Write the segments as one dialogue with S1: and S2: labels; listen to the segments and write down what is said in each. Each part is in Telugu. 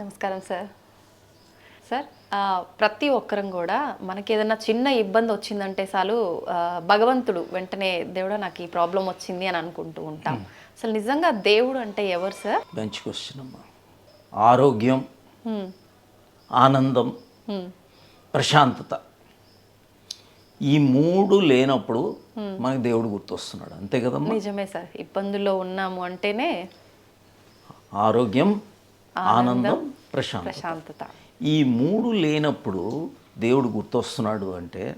S1: నమస్కారం సార్. సార్ ప్రతి ఒక్కరం కూడా మనకి ఏదైనా చిన్న ఇబ్బంది వచ్చిందంటే చాలు భగవంతుడు వెంటనే దేవుడా నాకు ఈ ప్రాబ్లం వచ్చింది అని అనుకుంటూ ఉంటాం. అసలు నిజంగా దేవుడు అంటే ఎవరు సార్?
S2: మంచి క్వశ్చన్ అమ్మా. ఆరోగ్యం ఆనందం ప్రశాంతత. ఈ మూడు లేనప్పుడు మనకి దేవుడు గుర్తొస్తున్నాడు. అంతే కదమ్మా?
S1: నిజమే సార్. ఇబ్బందుల్లో ఉన్నాము అంటేనే
S2: ఆరోగ్యం ఆనందం ప్రశాంతత. ఈ మూడు లేనప్పుడు దేవుడు గుర్తొస్తున్నాడు అంటే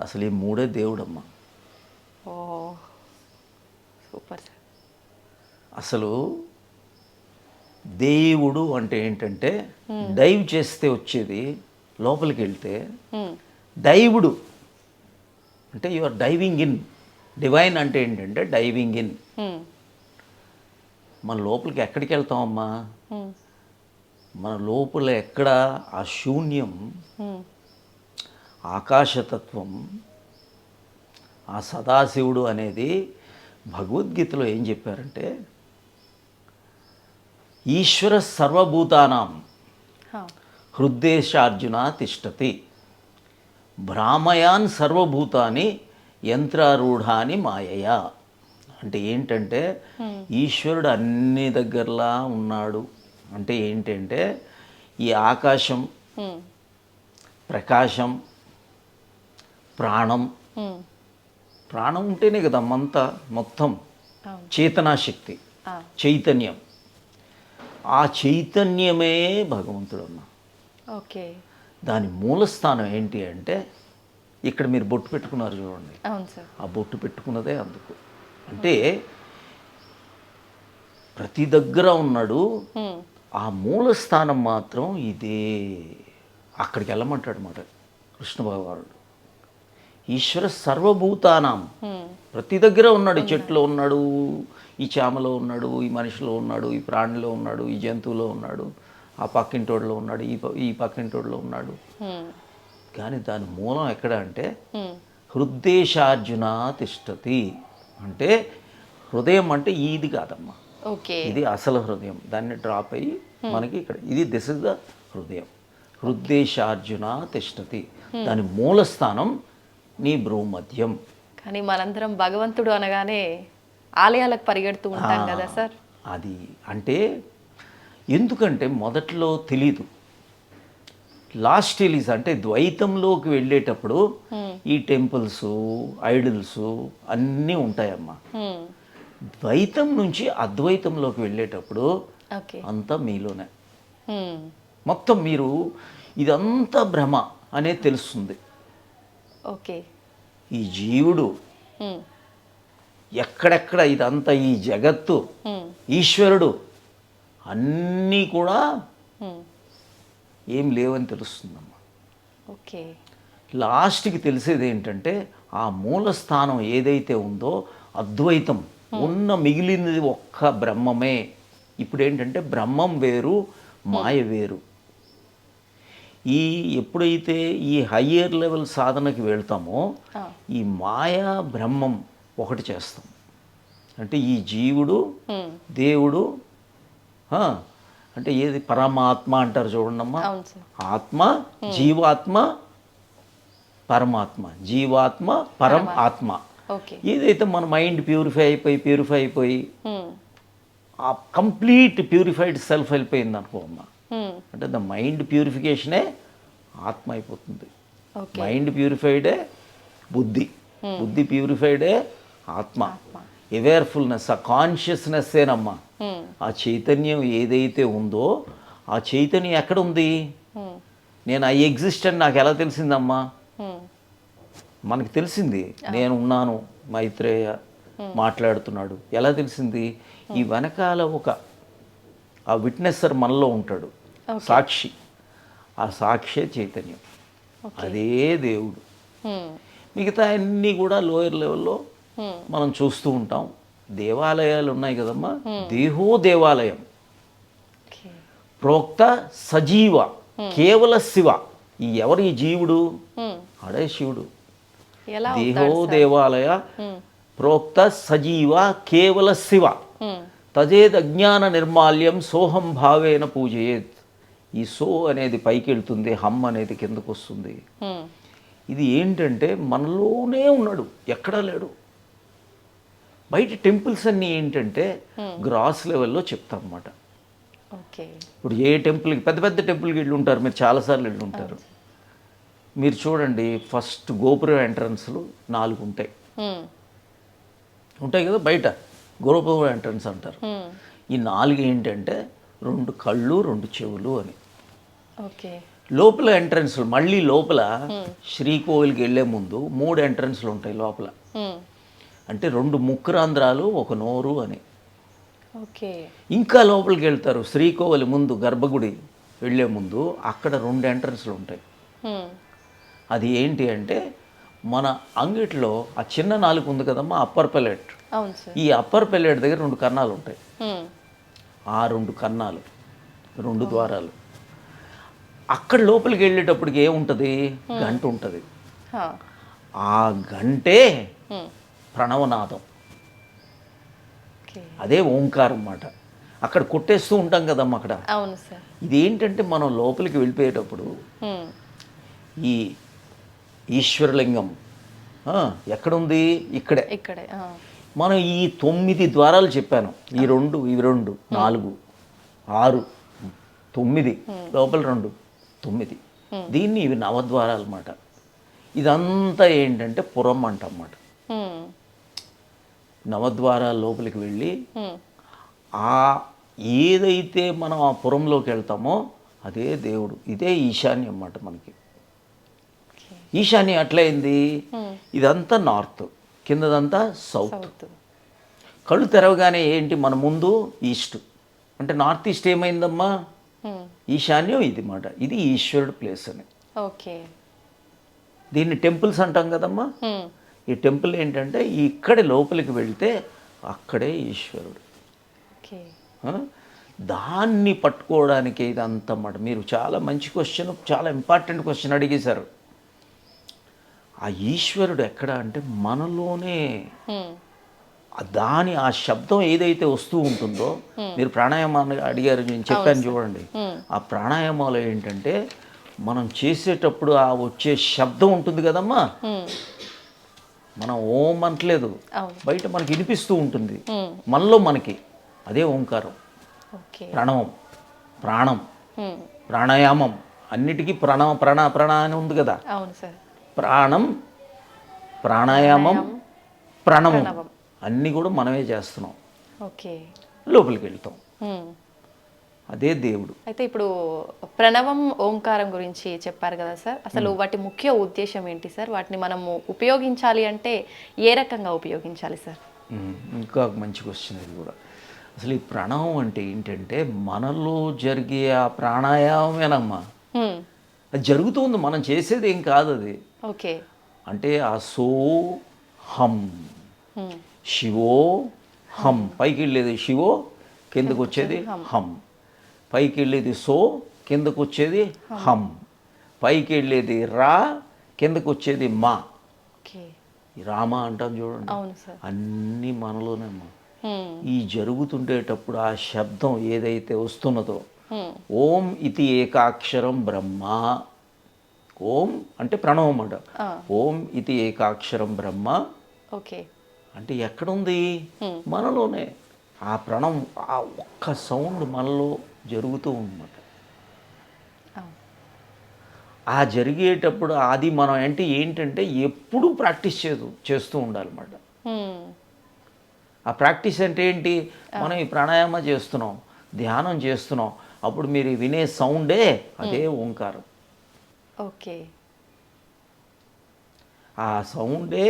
S2: అసలు ఈ మూడే దేవుడమ్మా.
S1: సూపర్
S2: అసలు దేవుడు అంటే ఏంటంటే డైవ్ చేస్తే వచ్చేది లోపలికి వెళ్తే దైవుడు అంటే you are diving in divine అంటే ఏంటంటే డైవింగ్ ఇన్ మన లోపలికి ఎక్కడికి వెళ్తామమ్మా? మన లోపల ఎక్కడ ఆ శూన్యం ఆకాశతత్వం ఆ సదాశివుడు అనేది భగవద్గీతలో ఏం చెప్పారంటే ఈశ్వర సర్వభూతానాం హృద్దేశార్జున తిష్టతి భ్రామయాన్ సర్వభూతాని యంత్రారూఢాని మాయయా. అంటే ఏంటంటే ఈశ్వరుడు అన్ని దగ్గరలా ఉన్నాడు. అంటే ఏంటంటే ఈ ఆకాశం ప్రకాశం ప్రాణం. ప్రాణం ఉంటేనే కదా మంతా మొత్తం చేతనాశక్తి చైతన్యం. ఆ చైతన్యమే భగవంతుడమ్మ.
S1: ఓకే.
S2: దాని మూలస్థానం ఏంటి అంటే ఇక్కడ మీరు బొట్టు పెట్టుకున్నారు చూడండి. ఆ బొట్టు పెట్టుకున్నదే అందుకు. అంటే ప్రతి దగ్గర ఉన్నాడు ఆ మూలస్థానం మాత్రం ఇదే. అక్కడికి వెళ్ళమంటాడు మాట కృష్ణ భగవానుడు. ఈశ్వర సర్వభూతానాం. ప్రతి దగ్గర ఉన్నాడు. ఈ చెట్టులో ఉన్నాడు. ఈ చామలో ఉన్నాడు. ఈ మనిషిలో ఉన్నాడు. ఈ ప్రాణిలో ఉన్నాడు. ఈ జంతువులో ఉన్నాడు. ఆ పక్కింటోడిలో ఉన్నాడు. ఈ ఈ పక్కింటోడిలో ఉన్నాడు. కానీ దాని మూలం ఎక్కడ అంటే
S1: హ్మ్,
S2: హృద్దేశార్జున తిష్టతి. అంటే హృదయం అంటే ఇది కాదమ్మా.
S1: ఓకే.
S2: ఇది అసలు హృదయం. దాన్ని డ్రాప్ అయ్యి మనకి ఇక్కడ ఇది దిస్ ఇస్ ద హృదయం. హృద్దేశార్జున తిష్టతి. దాని మూలస్థానం నీ భ్రూమధ్యం
S1: కానీ మనందరం భగవంతుడు అనగానే ఆలయాలకు పరిగెడుతూ ఉంటాం కదా సార్.
S2: అది అంటే ఎందుకంటే మొదట్లో తెలీదు. లాస్ట్ రిలీజ్ అంటే ద్వైతంలోకి వెళ్ళేటప్పుడు ఈ టెంపుల్స్ ఐడల్స్ అన్నీ ఉంటాయమ్మా. ద్వైతం నుంచి అద్వైతంలోకి వెళ్ళేటప్పుడు అంతా మీలోనే. మొత్తం మీరు ఇదంతా భ్రమ అనేది తెలుస్తుంది.
S1: ఓకే.
S2: ఈ జీవుడు ఎక్కడెక్కడ ఇదంతా ఈ జగత్తు ఈశ్వరుడు అన్నీ కూడా ఏం లేవని తెలుస్తుందమ్మా.
S1: ఓకే.
S2: లాస్ట్కి తెలిసేది ఏంటంటే ఆ మూల స్థానం ఏదైతే ఉందో అద్వైతం. ఉన్న మిగిలినది ఒక్క బ్రహ్మమే. ఇప్పుడు ఏంటంటే బ్రహ్మం వేరు మాయ వేరు. ఈ ఎప్పుడైతే ఈ హయ్యర్ లెవెల్ సాధనకి వెళ్తామో ఈ మాయా బ్రహ్మం ఒకటి చేస్తాం. అంటే ఈ జీవుడు
S1: హ్మ్,
S2: దేవుడు అంటే ఏది పరమాత్మ అంటారు చూడండమ్మా ఆత్మ జీవాత్మ పరమాత్మ. జీవాత్మ పరం ఆత్మ. ఏదైతే మన మైండ్ ప్యూరిఫై అయిపోయి ప్యూరిఫై అయిపోయి ఆ కంప్లీట్ ప్యూరిఫైడ్ సెల్ఫ్ వెళ్ళిపోయింది అనుకో అమ్మ.
S1: హ్మ్,
S2: అంటే ద మైండ్ ప్యూరిఫికేషనే ఆత్మ అయిపోతుంది. మైండ్ ప్యూరిఫైడే బుద్ధి. బుద్ధి ప్యూరిఫైడే ఆత్మ.
S1: ఆత్మ.
S2: అవేర్ఫుల్నెస్ ఆ కాన్షియస్నెస్ ఏనమ్మా
S1: హ్మ్,
S2: ఆ చైతన్యం ఏదైతే ఉందో ఆ చైతన్యం ఎక్కడ ఉంది? నేను ఐ ఎగ్జిస్ట్ అని నాకు ఎలా తెలిసిందమ్మా? మనకి తెలిసింది నేను ఉన్నాను మైత్రేయ మాట్లాడుతున్నాడు. ఎలా తెలిసింది? ఈ వెనకాల ఒక ఆ విట్నెసర్ మనలో ఉంటాడు సాక్షి. ఆ సాక్షే చైతన్యం. అదే దేవుడు. మిగతా అన్నీ కూడా లోయర్ లెవెల్లో మనం చూస్తూ ఉంటాం. దేవాలయాలు ఉన్నాయి కదమ్మా? దేహో దేవాలయం. ప్రోక్త సజీవ కేవల శివ. ఈ ఎవరు ఈ జీవుడు? అడే శివుడు. దేహో దేవాలయ ప్రోక్త సజీవ కేవల శివ. తదేద్ అజ్ఞాన నిర్మాల్యం సోహం భావేన పూజయేత్. ఈ సో అనేది పైకి వెళ్తుంది హమ్ అనేది కిందకు వస్తుంది. ఇది ఏంటంటే మనలోనే ఉన్నాడు ఎక్కడా లేడు. బయట టెంపుల్స్ అన్నీ ఏంటంటే గ్రాస్ లెవెల్లో చెప్తాం అన్నమాట
S1: ఓకే.
S2: ఇప్పుడు ఏ టెంపుల్కి పెద్ద పెద్ద టెంపుల్కి వెళ్ళి ఉంటారు మీరు చాలాసార్లు వెళ్ళి ఉంటారు. మీరు చూడండి ఫస్ట్ గోపురం ఎంట్రన్స్లు నాలుగు ఉంటాయి. ఉంటాయి కదా బయట. గోపురం ఎంట్రన్స్ అంటారు. ఈ నాలుగు ఏంటంటే రెండు కళ్ళు రెండు చెవులు అని.
S1: ఓకే.
S2: లోపల ఎంట్రన్స్లు మళ్ళీ లోపల శ్రీకోవిల్కి వెళ్ళే ముందు మూడు ఎంట్రన్స్లు ఉంటాయి లోపల. అంటే రెండు ముక్కురాంధ్రాలు ఒక నోరు అని.
S1: ఓకే.
S2: ఇంకా లోపలికి వెళ్తారు శ్రీకోవిలి ముందు గర్భగుడి వెళ్ళే ముందు అక్కడ రెండు ఎంట్రన్స్లు ఉంటాయి. అది ఏంటి అంటే మన అంగిట్లో ఆ చిన్న నాలుగు ఉంది కదమ్మా అప్పర్ పెలెట్ ఈ అప్పర్ పెలెట్ దగ్గర రెండు కన్నాలు ఉంటాయి. ఆ రెండు కన్నాలు రెండు ద్వారాలు. అక్కడ లోపలికి వెళ్ళేటప్పటికి ఏముంటుంది? గంట ఉంటుంది. ఆ గంటే. ప్రణవనాదం. అదే ఓంకారం అన్నమాట అక్కడ కొట్టేస్తూ ఉంటాం కదమ్మా అక్కడ.
S1: అవును సార్.
S2: ఇది ఏంటంటే మనం లోపలికి వెళ్ళిపోయేటప్పుడు. ఈ ఈశ్వరలింగం. ఎక్కడుంది? ఇక్కడే.
S1: ఇక్కడే.
S2: మనం ఈ తొమ్మిది ద్వారాలు చెప్పాను. ఈ రెండు ఇవి రెండు నాలుగు ఆరు తొమ్మిది లోపల రెండు తొమ్మిది. దీన్ని ఇవి నవద్వారాలు అన్నమాట ఇదంతా ఏంటంటే పురం అంటన్నమాట.
S1: హ్మ్.
S2: నవద్వారాల లోపలికి వెళ్ళి. ఆ ఏదైతే మనం ఆ పురంలోకి వెళ్తామో అదే దేవుడు ఇదే ఈశాన్యం అన్నమాట మనకి. ఈశాన్యం ఎట్లయింది. ఇదంతా నార్త్. కిందదంతా సౌత్. కళ్ళు తెరవగానే ఏంటి? మన ముందు ఈస్ట్. అంటే నార్త్ ఈస్ట్ ఏమైందమ్మా. ఈశాన్యం ఇది మాట. ఇది ఈశ్వరుడు ప్లేస్ అని.
S1: ఓకే.
S2: దీన్ని టెంపుల్స్ అంటాం కదమ్మా. ఈ టెంపుల్ ఏంటంటే ఇక్కడి లోపలికి వెళ్తే అక్కడే ఈశ్వరుడు? దాన్ని పట్టుకోవడానికి ఇదంతా మాట. మీరు చాలా మంచి క్వశ్చన్ చాలా ఇంపార్టెంట్ క్వశ్చన్ అడిగేశారు. ఆ ఈశ్వరుడు ఎక్కడ అంటే మనలోనే. దాని ఆ శబ్దం ఏదైతే వస్తూ ఉంటుందో మీరు ప్రాణాయామాన్ని అడిగారు నేను చెప్పాను చూడండి. ఆ ప్రాణాయామాలు ఏంటంటే మనం చేసేటప్పుడు ఆ వచ్చే శబ్దం ఉంటుంది కదమ్మా. మనం ఓం అంటలేదు బయట మనకి వినిపిస్తూ ఉంటుంది. మనలో మనకి అదే ఓంకారం.
S1: ఓకే.
S2: ప్రణవం ప్రాణం. ప్రాణాయామం అన్నిటికీ ప్రణవ ప్రణా ప్రణా అని ఉంది కదా.
S1: అవును సార్.
S2: ప్రాణం ప్రాణాయామం ప్రణవం. అన్నీ కూడా మనమే చేస్తున్నాం.
S1: ఓకే.
S2: లోపలికి వెళ్తాం. అదే దేవుడు.
S1: అయితే ఇప్పుడు ప్రణవం ఓంకారం గురించి చెప్పారు కదా సార్. అసలు వాటి ముఖ్య ఉద్దేశం ఏంటి సార్? వాటిని మనము ఉపయోగించాలి అంటే ఏ రకంగా ఉపయోగించాలి సార్?
S2: ఇంకా మంచి క్వశ్చన్ ఇది కూడా. అసలు ఈ ప్రణవం అంటే ఏంటంటే మనలో జరిగే ఆ ప్రాణాయామమేనమ్మా.
S1: హ్మ్.
S2: అది జరుగుతుంది మనం చేసేది ఏం కాదు అది.
S1: ఓకే.
S2: అంటే ఆ సో హం. శివో హం. పైకి వెళ్ళేది శివో కిందకు వచ్చేది హం. పైకి వెళ్ళేది సో కిందకు వచ్చేది హం. పైకి వెళ్ళేది రా కిందకు వచ్చేది మా రామ అంటాం చూడండి. అన్నీ మనలోనే అమ్మా.
S1: హ్మ్.
S2: ఈ జరుగుతుండేటప్పుడు ఆ శబ్దం ఏదైతే వస్తున్నదో. ఓం ఇది ఏకాక్షరం బ్రహ్మ. ఓం అంటే ప్రణవం అంట. ఓం ఇది ఏకాక్షరం బ్రహ్మ.
S1: ఓకే.
S2: అంటే ఎక్కడుంది? మనలోనే. ఆ ప్రణం ఆ ఒక్క సౌండ్ మనలో జరుగుతూ ఉందన్నమాట. ఆ జరిగేటప్పుడు అది మనం అంటే ఏంటంటే ఎప్పుడూ ప్రాక్టీస్ చేదు చేస్తూ ఉండాలన్నమాట. ఆ ప్రాక్టీస్ అంటే ఏంటి? మనం ఈ ప్రాణాయామ చేస్తున్నాం ధ్యానం చేస్తున్నాం అప్పుడు మీరు వినే సౌండే అదే ఓంకారం.
S1: ఓకే
S2: ఆ సౌండే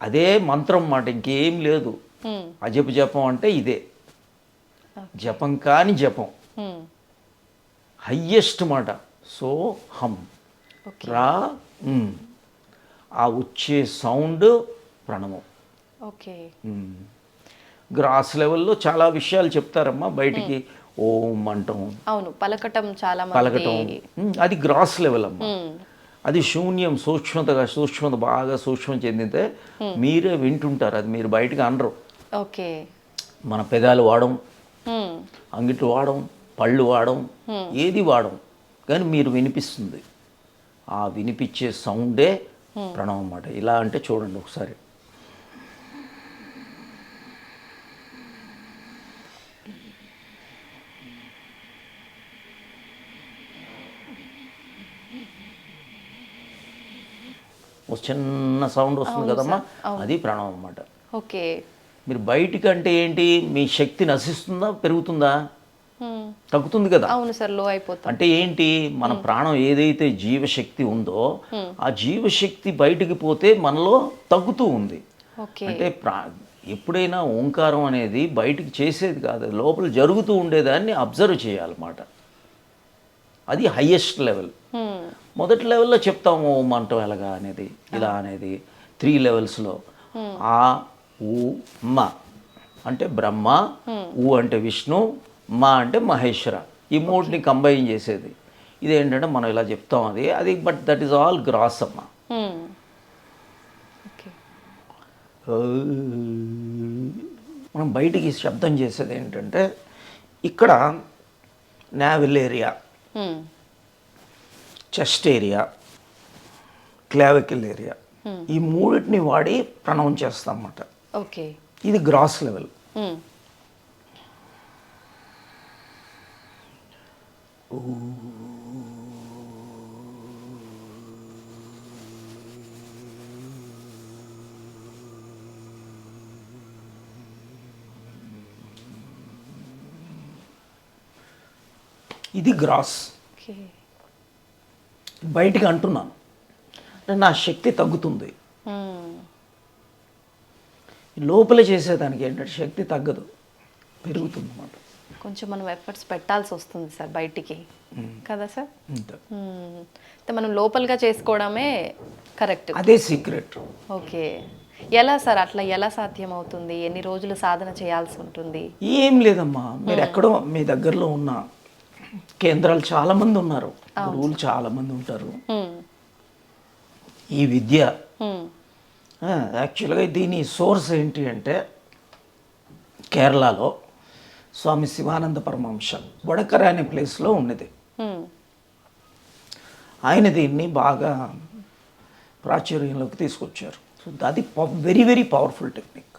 S2: అదే మంత్రం మాట ఇంకేం లేదు.
S1: హ్మ్.
S2: అజప జపం అంటే ఇదే. జపం కాని జపం.
S1: హ్మ్.
S2: హయ్యెస్ట్ మాట సో హం.
S1: ఓకే.
S2: రా. ఆ వచ్చే సౌండ్ ప్రణవం
S1: ఓకే.
S2: గ్రాస్ లెవెల్లో చాలా విషయాలు చెప్తారమ్మా బయటికి. ఓం అంటాం.
S1: అవును పలకటం చాలా
S2: పలకటం. అది గ్రాస్ లెవెల్ అమ్మా. అది శూన్యం సూక్ష్మతగా సూక్ష్మత బాగా సూక్ష్మం చెందితే మీరే వింటుంటారు అది మీరు బయటకు అనరు.
S1: ఓకే.
S2: మన పెదాలు
S1: హ్మ్.
S2: అంగిట్లు వాడడం పళ్ళు వాడం ఏది వాడం కానీ మీరు వినిపిస్తుంది. ఆ వినిపించే సౌండే ప్రణవం అన్నమాట. ఇలా అంటే చూడండి ఒకసారి. ఒక చిన్న సౌండ్ వస్తుంది కదమ్మా? అది ప్రణవం అన్నమాట.
S1: ఓకే.
S2: మీరు బయటికి అంటే ఏంటి? మీ శక్తి నశిస్తుందా? పెరుగుతుందా. తగ్గుతుంది కదా.
S1: అవును సార్లో అయిపోతాం
S2: అంటే ఏంటి? మన ప్రాణం ఏదైతే జీవశక్తి ఉందో ఆ జీవశక్తి బయటికి పోతే మనలో తగ్గుతూ ఉంది. అంటే ప్రా ఎప్పుడైనా ఓంకారం అనేది బయటికి చేసేది కాదు. లోపల జరుగుతూ ఉండేదాన్ని అబ్జర్వ్ చేయాలన్నమాట. అది హయ్యెస్ట్ లెవెల్. మొదటి లెవెల్లో చెప్తాము ఓం అంటాం ఎలాగా అనేది ఇలా అనేది త్రీ లెవెల్స్లో. ఆ ఊ మ. అంటే బ్రహ్మ ఊ అంటే విష్ణు మా అంటే మహేశ్వర. ఈ మూడిని కంబైన్ చేసేది. ఇదేంటంటే మనం ఇలా చెప్తాం అది. అది but that is all gross అమ్మ మనం బయటికి శబ్దం చేసేది ఏంటంటే ఇక్కడ navel area. Chest area clavicle area ఈ మూడింటిని వాడి ప్రణవం చేస్తాం అన్నమాట
S1: ఓకే.
S2: ఇది గ్రాస్ లెవెల్. ఇది గ్రాస్.
S1: ఓకే.
S2: బయటికి అంటున్నాను. అంటే నా శక్తి తగ్గుతుంది.
S1: హ్మ్.
S2: లోపల చేసేదానికి ఏంటంటే శక్తి తగ్గదు. పెరుగుతుంది అన్నమాట.
S1: కొంచెం మనం ఎఫర్ట్స్ పెట్టాల్సి వస్తుంది సార్ బయటికి. కదా సార్? హ్మ్. అయితే మనం లోపలగా చేసుకోవడమే కరెక్ట్.
S2: అదే సీక్రెట్.
S1: ఓకే. ఎలా సార్ అట్లా ఎలా సాధ్యం అవుతుంది ఎన్ని రోజులు సాధన చేయాల్సి ఉంటుంది?
S2: ఏం లేదమ్మా. మీరు ఎక్కడో మీ దగ్గరలో ఉన్న కేంద్రాలు చాలా మంది ఉన్నారు. గురువులు చాలా మంది ఉంటారు. ఈ విద్య. యాక్చువల్గా దీని సోర్స్ ఏంటి అంటే కేరళలో స్వామి శివానంద పరమహంస వడకర అనే ప్లేస్లో ఉన్నది. ఆయన దీన్ని బాగా ప్రాచుర్యంలోకి తీసుకొచ్చారు. సో అది వెరీ వెరీ పవర్ఫుల్ టెక్నిక్.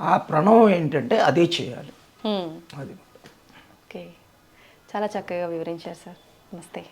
S2: ఆ ప్రణవం ఏంటంటే అదే చేయాలి. అది.
S1: చాలా చక్కగా వివరించారు సార్. నమస్తే.